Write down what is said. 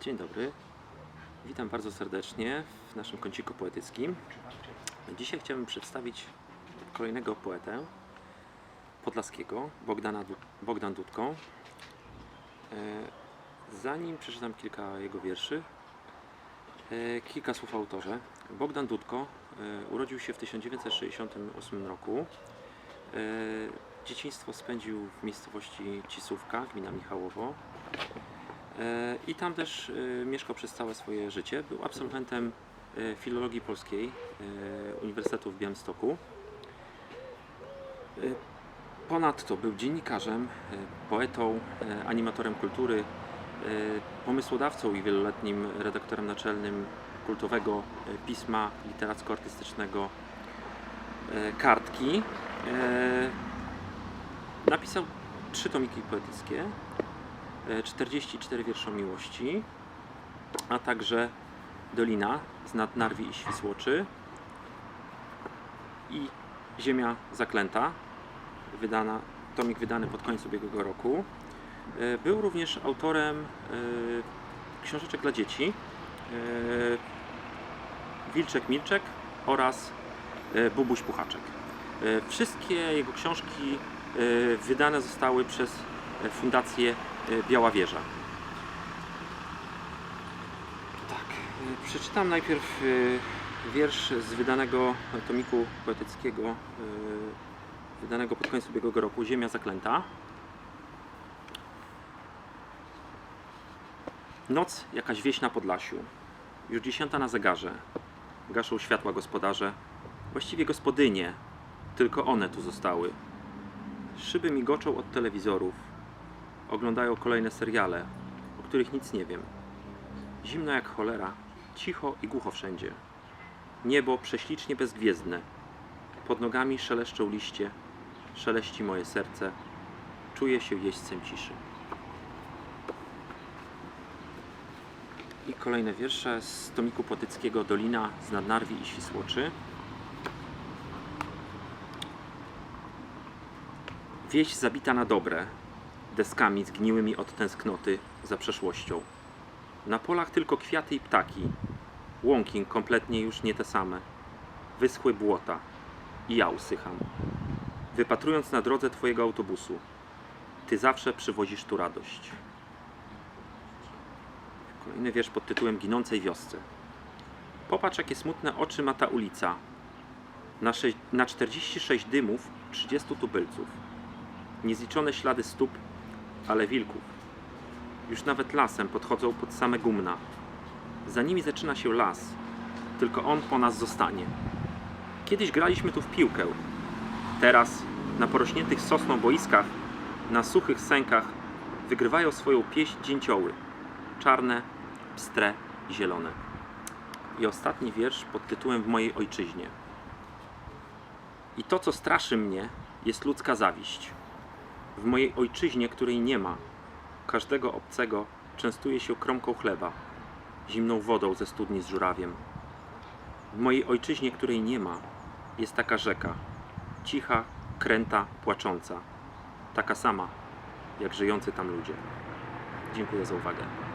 Dzień dobry. Witam bardzo serdecznie w naszym kąciku poetyckim. Dzisiaj chciałbym przedstawić kolejnego poetę podlaskiego, Bogdana, Bogdan Dudką. E, Zanim przeczytam kilka jego wierszy, e, kilka słów o autorze. Bogdan Dudko e, urodził się w 1968 roku. Dzieciństwo spędził w miejscowości Cisówka, gmina Michałowo. E, I tam też e, mieszkał przez całe swoje życie. Był absolwentem e, filologii polskiej Uniwersytetu w Białymstoku. Ponadto był dziennikarzem, poetą, animatorem kultury, pomysłodawcą i wieloletnim redaktorem naczelnym kultowego pisma literacko-artystycznego Kartki. Napisał trzy tomiki poetyckie, 44 wiersze o miłości, a także Dolina z Narwi i Świsłoczy i Ziemia Zaklęta, wydana, tomik wydany pod koniec ubiegłego roku. E, Był również autorem e, książeczek dla dzieci e, Wilczek Milczek oraz e, Bubuś Puchaczek. E, Wszystkie jego książki e, wydane zostały przez e, Fundację e, Biała Wieża. Tak, e, przeczytam najpierw e, wiersz z wydanego tomiku poetyckiego, wydanego pod koniec ubiegłego roku, Ziemia Zaklęta. Noc, jakaś wieś na Podlasiu. Już dziesiąta na zegarze. Gaszą światła gospodarze. Właściwie gospodynie. Tylko one tu zostały. Szyby migoczą od telewizorów. Oglądają kolejne seriale, o których nic nie wiem. Zimno jak cholera, cicho i głucho wszędzie. Niebo prześlicznie bezgwiezdne. Pod nogami szeleszczą liście, szeleści moje serce. Czuję się jeźdźcem ciszy. I kolejne wiersze z tomiku poetyckiego Dolina z Nadnarwi i Świsłoczy. Wieś zabita na dobre, deskami zgniłymi od tęsknoty za przeszłością. Na polach tylko kwiaty i ptaki, łąki kompletnie już nie te same, wyschłe błota i ja usycham. Wypatrując na drodze Twojego autobusu, Ty zawsze przywozisz tu radość. Kolejny wiersz pod tytułem Ginącej wiosce. Popatrz, jakie smutne oczy ma ta ulica. Na, na 46 dymów, 30 tubylców. Niezliczone ślady stóp, ale wilków. Już nawet lasem podchodzą pod same gumna. Za nimi zaczyna się las, tylko on po nas zostanie. Kiedyś graliśmy tu w piłkę. Teraz na porośniętych sosną boiskach, na suchych sękach wygrywają swoją pieśń dzięcioły. Czarne, pstre i zielone. I ostatni wiersz pod tytułem W mojej ojczyźnie. I to, co straszy mnie, jest ludzka zawiść. W mojej ojczyźnie, której nie ma, każdego obcego częstuje się kromką chleba, zimną wodą ze studni z żurawiem. W mojej ojczyźnie, której nie ma, jest taka rzeka, cicha, kręta, płacząca, taka sama, jak żyjący tam ludzie. Dziękuję za uwagę.